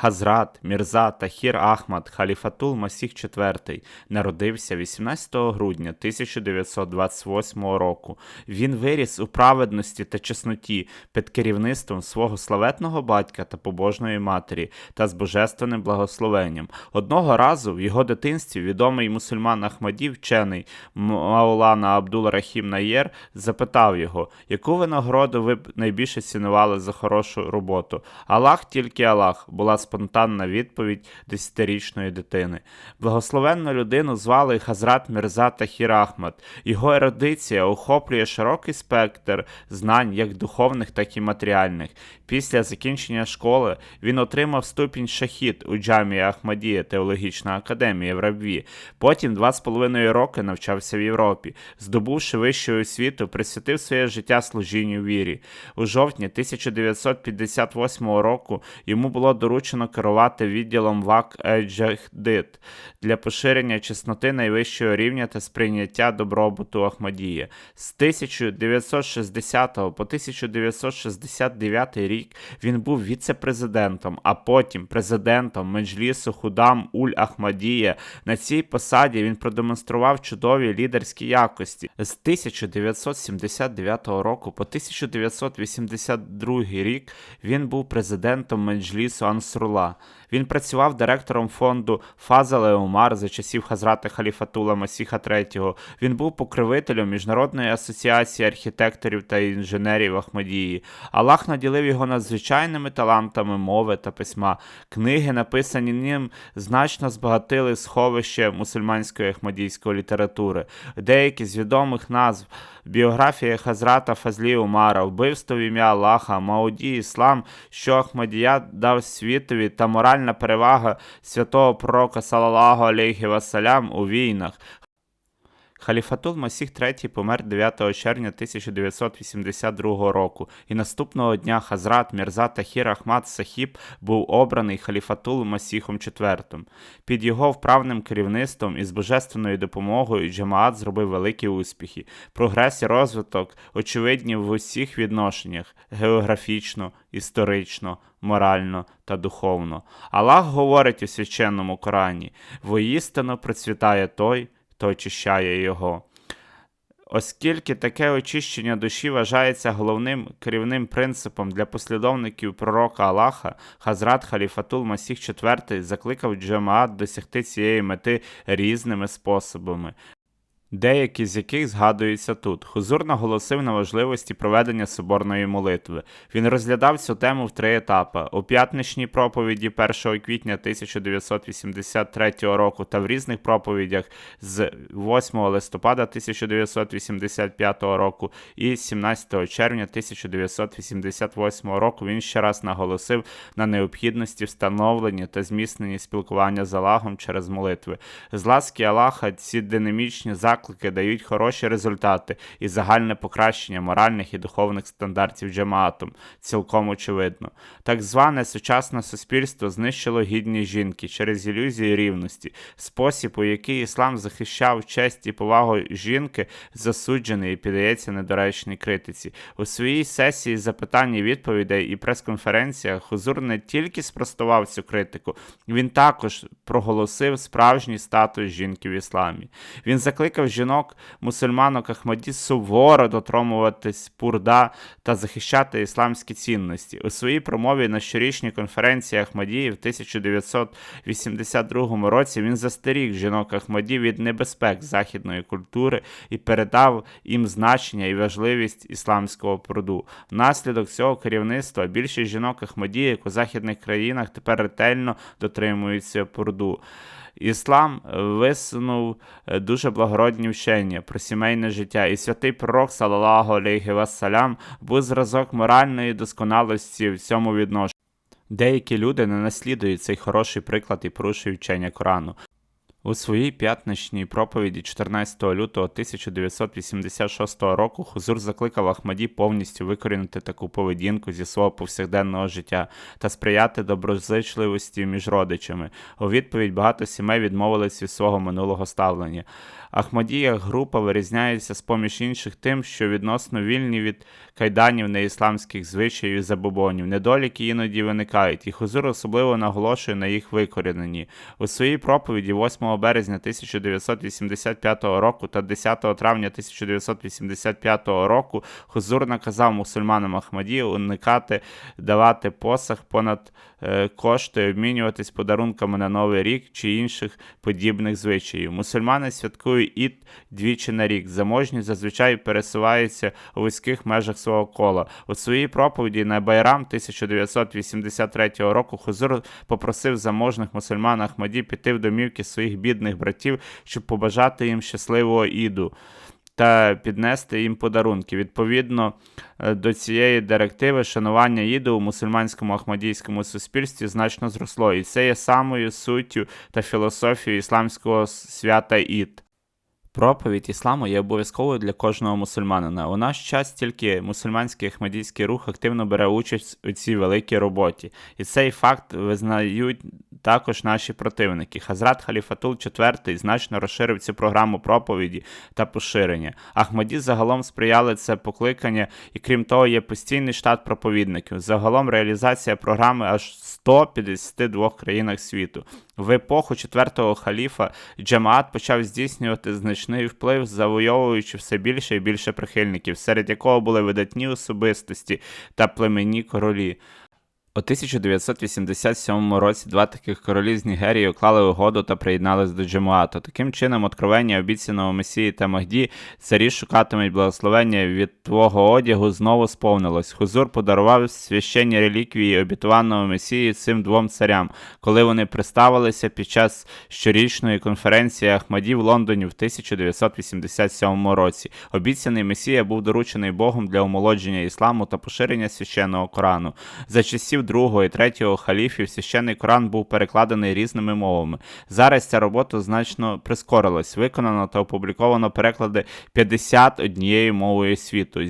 Хазрат Мірза Тахір Ахмад Халіфатул Масіх IV народився 18 грудня 1928 року. Він виріс у праведності та чесноті під керівництвом свого славетного батька та побожної матері та з божественним благословенням. Одного разу в його дитинстві відомий мусульман Ахмадів вчений Маулана Абдул Рахім Наєр запитав його, яку винагороду ви б найбільше цінували за хорошу роботу. Аллах тільки Аллах була спонтанна відповідь десятирічної дитини. Благословенну людину звали Хазрат Мірза Тахір Ахмад. Його ерудиція охоплює широкий спектр знань як духовних, так і матеріальних. Після закінчення школи він отримав ступінь шахід у джамії Ахмадія Теологічна академія в Рабві. Потім два з половиною роки навчався в Європі. Здобувши вищу освіту, присвятив своє життя служінню вірі. У жовтні 1958 року йому було доручено керувати відділом ВАК Еджахдит для поширення чесноти найвищого рівня та сприйняття добробуту Ахмадія. З 1960 по 1969 рік він був віце-президентом, а потім президентом Меджлісу Худам Уль Ахмадія. На цій посаді він продемонстрував чудові лідерські якості. З 1979 року по 1982 рік він був президентом Меджлісу Ансрула. Він працював директором фонду Фазале Умар за часів Хазрата Халіфатула Масіха III. Він був покровителем Міжнародної асоціації архітекторів та інженерів Ахмадії. Аллах наділив його надзвичайними талантами мови та письма. Книги, написані ним, значно збагатили сховище мусульманської ахмадійської літератури. Деякі з відомих назв біографія Хазрата Фазлі Умара, вбивство в ім'я Аллаха, Мауді, Іслам, що Ахмадія дав світові та моральна перевага святого пророка Салалаху алейхі вассалям у війнах. Халіфатул Масіх III помер 9 червня 1982 року, і наступного дня Хазрат Мірза Тахір Ахмад Сахіб був обраний Халіфатул Масіхом IV. Під його вправним керівництвом і з божественною допомогою Джамаат зробив великі успіхи. Прогрес і розвиток очевидні в усіх відношеннях географічно, історично, морально та духовно. Аллах говорить у священному Корані: воістину процвітає той хто очищає його. Оскільки таке очищення душі вважається головним керівним принципом для послідовників пророка Аллаха, Хазрат Халіфатул Масіх IV закликав Джамаат досягти цієї мети різними способами деякі з яких згадуються тут. Хузур наголосив на важливості проведення соборної молитви. Він розглядав цю тему в три етапи: у п'ятничній проповіді 1 квітня 1983 року та в різних проповідях з 8 листопада 1985 року і 17 червня 1988 року. Він ще раз наголосив на необхідності встановлення та зміцнення спілкування з Аллахом через молитви. З ласки Аллаха ці динамічні заклики заклики дають хороші результати і загальне покращення моральних і духовних стандартів джамаатом, цілком очевидно. Так зване сучасне суспільство знищило гідність жінки через ілюзію рівності, спосіб, у який іслам захищав честь і повагу жінки, засуджений і піддається недоречній критиці. У своїй сесії запитань і відповідей і прес-конференціях Хузур не тільки спростував цю критику, він також проголосив справжній статус жінки в ісламі. Він закликав жінок, мусульманок Ахмаді суворо дотримуватись пурда та захищати ісламські цінності. У своїй промові на щорічній конференції Ахмадії в 1982 році він застеріг жінок Ахмаді від небезпек західної культури і передав їм значення і важливість ісламського пруду. Внаслідок цього керівництва більшість жінок Ахмаді, як у західних країнах, тепер ретельно дотримуються пруду. Іслам висунув е, дуже благородні вчення про сімейне життя, і святий пророк, салалаху алейхи вассалям, був зразок моральної досконалості в цьому відношенні. Деякі люди не наслідують цей хороший приклад і порушують вчення Корану. У своїй п'ятничній проповіді 14 лютого 1986 року Хузур закликав Ахмаді повністю викорінити таку поведінку зі свого повсякденного життя та сприяти доброзичливості між родичами. У відповідь багато сімей відмовились від свого минулого ставлення. Ахмадія група вирізняється з поміж інших тим, що відносно вільні від кайданів неісламських звичаїв і забобонів. Недоліки іноді виникають, і Хузур особливо наголошує на їх викоріненні. У своїй проповіді 8 березня 1985 року та 10 травня 1985 року Хузур наказав мусульманам Ахмадії уникати давати посах понад кошти, обмінюватись подарунками на Новий рік чи інших подібних звичаїв. Мусульмани святкують Ід двічі на рік. Заможні зазвичай пересуваються у вузьких межах свого кола. У своїй проповіді на Байрам 1983 року Хузур попросив заможних мусульман Ахмаді піти в домівки своїх бідних братів, щоб побажати їм щасливого іду. Та піднести їм подарунки. Відповідно е, до цієї директиви, шанування іду у мусульманському ахмадійському суспільстві значно зросло, і це є самою суттю та філософією ісламського свята Ід. Проповідь ісламу є обов'язковою для кожного мусульманина. У наш час тільки мусульманський ахмадійський рух активно бере участь у цій великій роботі, і цей факт визнають також наші противники. Хазрат Халіфатул IV значно розширив цю програму проповіді та поширення. Ахмаді загалом сприяли це покликання, і крім того, є постійний штат проповідників. Загалом реалізація програми аж в 152 країнах світу. В епоху четвертого халіфа Джамаат почав здійснювати значний вплив, завойовуючи все більше і більше прихильників, серед якого були видатні особистості та племенні королі. У 1987 році два таких королі з Нігерії уклали угоду та приєднались до Джемуату. Таким чином, откровення обіцяного Месії та Магді, царі шукатимуть благословення від твого одягу, знову сповнилось. Хузур подарував священні реліквії обітуваного Месії цим двом царям, коли вони представилися під час щорічної конференції Ахмаді в Лондоні в 1987 році. Обіцяний Месія був доручений Богом для омолодження ісламу та поширення священного Корану. За часів другого і третього халіфів священний Коран був перекладений різними мовами. Зараз ця робота значно прискорилась, виконано та опубліковано переклади 51 мовою світу.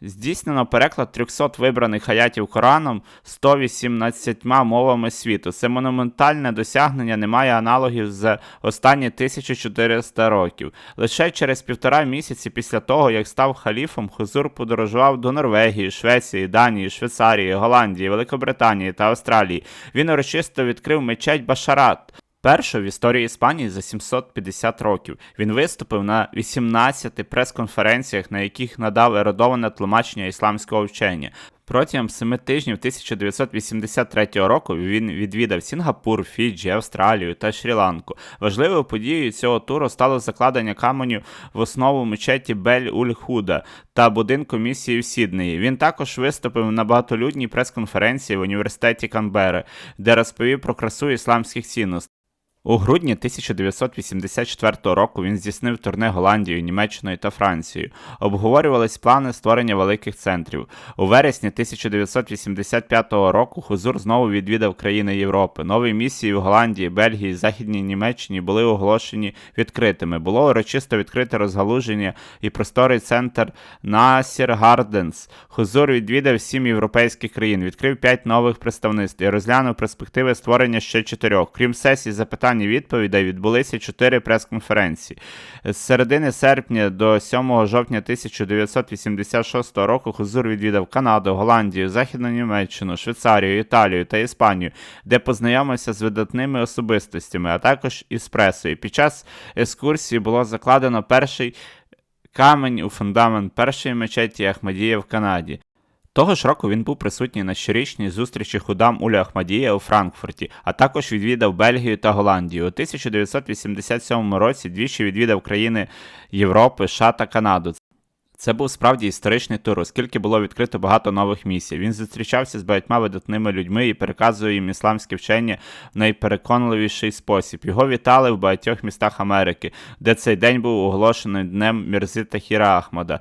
Здійснено переклад 300 вибраних аятів Кораном 118 мовами світу. Це монументальне досягнення не має аналогів за останні 1400 років. Лише через півтора місяці після того, як став халіфом, Хузур подорожував до Норвегії, Швеції, Данії, Швейцарії, Голландії, Великобританії та Австралії. Він урочисто відкрив мечеть Башарат. Першу в історії Іспанії за 750 років він виступив на 18 прес-конференціях, на яких надав еродоване тлумачення ісламського вчення. Протягом семи тижнів 1983 року він відвідав Сінгапур, Фіджі, Австралію та Шрі-Ланку. Важливою подією цього туру стало закладення каменю в основу мечеті Бель-Уль-Худа та будинку місії в Сіднеї. Він також виступив на багатолюдній прес-конференції в університеті Канбери, де розповів про красу ісламських цінностей. У грудні 1984 року він здійснив турне Голландією, Німеччиною та Францією. Обговорювались плани створення великих центрів. У вересні 1985 року Хузур знову відвідав країни Європи. Нові місії в Голландії, Бельгії, Західній Німеччині були оголошені відкритими. Було урочисто відкрите розгалуження і просторий центр Насір Гарденс. Хузур відвідав сім європейських країн, відкрив п'ять нових представництв і розглянув перспективи створення ще чотирьох. Крім сесій запитань і відповідей, відбулися чотири прес-конференції. З середини серпня до 7 жовтня 1986 року Хузур відвідав Канаду, Голландію, Західну Німеччину, Швейцарію, Італію та Іспанію, де познайомився з видатними особистостями, а також із пресою. Під час екскурсії було закладено перший камень у фундамент першої мечеті Ахмадія в Канаді. Того ж року він був присутній на щорічній зустрічі худам Уля Ахмадія у Франкфурті, а також відвідав Бельгію та Голландію. У 1987 році двічі відвідав країни Європи, США та Канаду. Це був справді історичний тур, оскільки було відкрито багато нових місій. Він зустрічався з багатьма видатними людьми і переказує їм ісламське вчення в найпереконливіший спосіб. Його вітали в багатьох містах Америки, де цей день був оголошений днем Мірзи Тахіра Ахмада.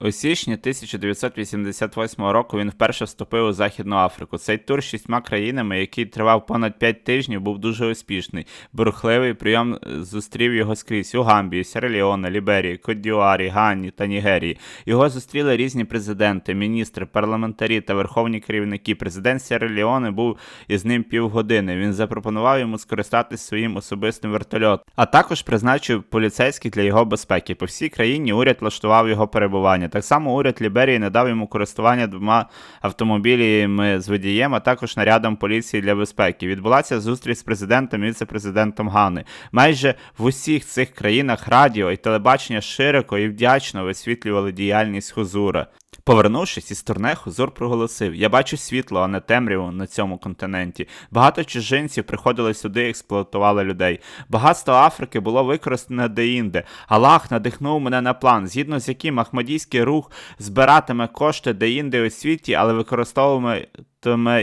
У січні 1988 року він вперше вступив у Західну Африку. Цей тур з шістьма країнами, який тривав понад 5 тижнів, був дуже успішний. Бурхливий прийом зустрів його скрізь у Гамбії, Сєра-Леоне, Ліберії, Кодіуарі, Ганні та Нігерії. Його зустріли різні президенти, міністри, парламентарі та верховні керівники. Президент Сєра-Леоне був із ним півгодини. Він запропонував йому скористатись своїм особистим вертольотом, а також призначив поліцейських для його безпеки. По всій країні уряд влаштував його перебування. Так само уряд Ліберії не дав йому користування двома автомобілями з водієм, а також нарядом поліції для безпеки. Відбулася зустріч з президентом і віце-президентом Гани. Майже в усіх цих країнах радіо і телебачення широко і вдячно висвітлювали діяльність Хузура. Повернувшись із турне, Хузур проголосив: Я бачу світло, а не темряву на цьому континенті. Багато чужинців приходили сюди і експлуатували людей. Багатство Африки було використане деінде. Аллах надихнув мене на план, згідно з яким Ахмадійський рух збиратиме кошти деінде у світі, але використовуватиме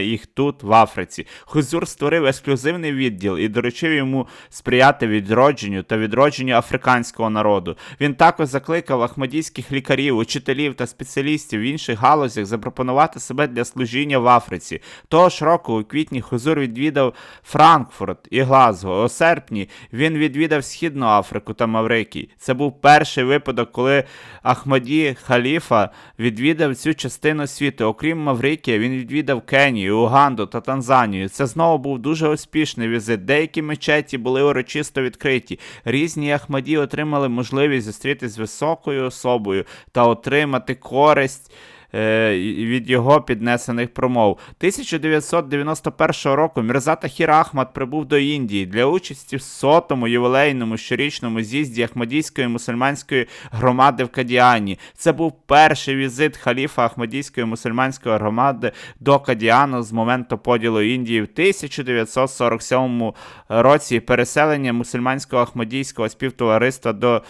їх тут, в Африці. Хузур створив ексклюзивний відділ і доручив йому сприяти відродженню та відродженню африканського народу. Він також закликав ахмадійських лікарів, учителів та спеціалістів в інших галузях запропонувати себе для служіння в Африці. Того ж року, у квітні, Хузур відвідав Франкфурт і Глазго. У серпні він відвідав Східну Африку та Маврикій. Це був перший випадок, коли Ахмаді Халіфа відвідав цю частину світу. Окрім Маврикія, він відвідав Кенію, Уганду та Танзанію. Це знову був дуже успішний візит. Деякі мечеті були урочисто відкриті. Різні Ахмаді отримали можливість зустрітися з високою особою та отримати користь. Е, Від його піднесених промов 1991 року Мірза Тахір Ахмад прибув до Індії для участі в сотому ювілейному щорічному з'їзді Ахмадійської мусульманської громади в Кадіані. Це був перший візит халіфа Ахмадійської мусульманської громади до Кадіану з моменту поділу Індії в 1947 році. Переселення мусульманського ахмадійського співтовариства до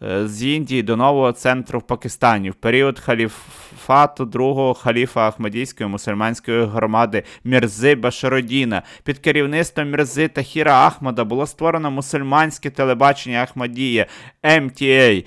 з Індії до нового центру в Пакистані в період халіфату другого халіфа Ахмадійської мусульманської громади Мірзи Башародіна. Під керівництвом Мірзи Тахіра Ахмада було створено мусульманське телебачення Ахмадія МТА.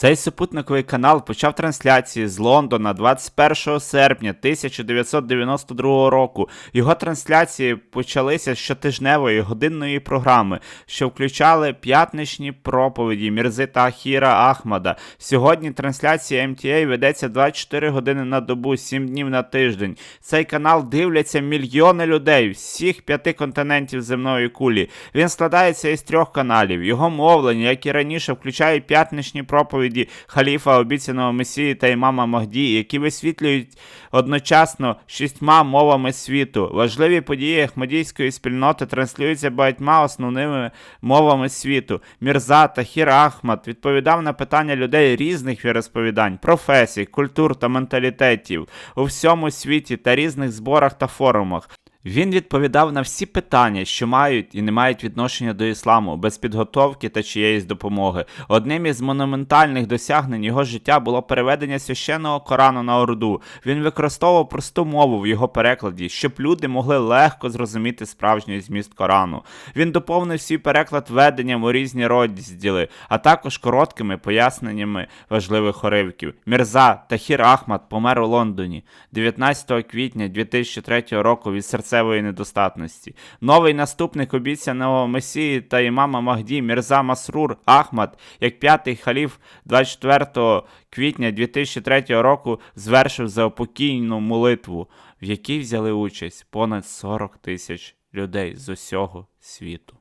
Цей супутниковий канал почав трансляції з Лондона 21 серпня 1992 року. Його трансляції почалися з щотижневої годинної програми, що включали п'ятничні проповіді Мірзи та Ахіра Ахмада. Сьогодні трансляція МТА ведеться 24 години на добу, 7 днів на тиждень. Цей канал дивляться мільйони людей всіх п'яти континентів земної кулі. Він складається із трьох каналів. Його мовлення, як і раніше, включає п'ятничні проповіді халіфа, обіцяного Месії та імама Махді, які висвітлюють одночасно шістьма мовами світу. Важливі події ахмадійської спільноти транслюються багатьма основними мовами світу. Мірза Тахір Ахмад відповідав на питання людей різних віросповідань, професій, культур та менталітетів у всьому світі та різних зборах та форумах. Він відповідав на всі питання, що мають і не мають відношення до ісламу, без підготовки та чиєїсь допомоги. Одним із монументальних досягнень його життя було переведення священного Корану на Орду. Він використовував просту мову в його перекладі, щоб люди могли легко зрозуміти справжній зміст Корану. Він доповнив свій переклад введенням у різні розділи, а також короткими поясненнями важливих уривків. Мірза Тахір Ахмад помер у Лондоні 19 квітня 2003 року від серця серцевої недостатності. Новий наступник обіцяного Месії та імама Махді Мірза Масрур Ахмад, як п'ятий халіф 24 квітня 2003 року звершив заопокійну молитву, в якій взяли участь понад 40 тисяч людей з усього світу.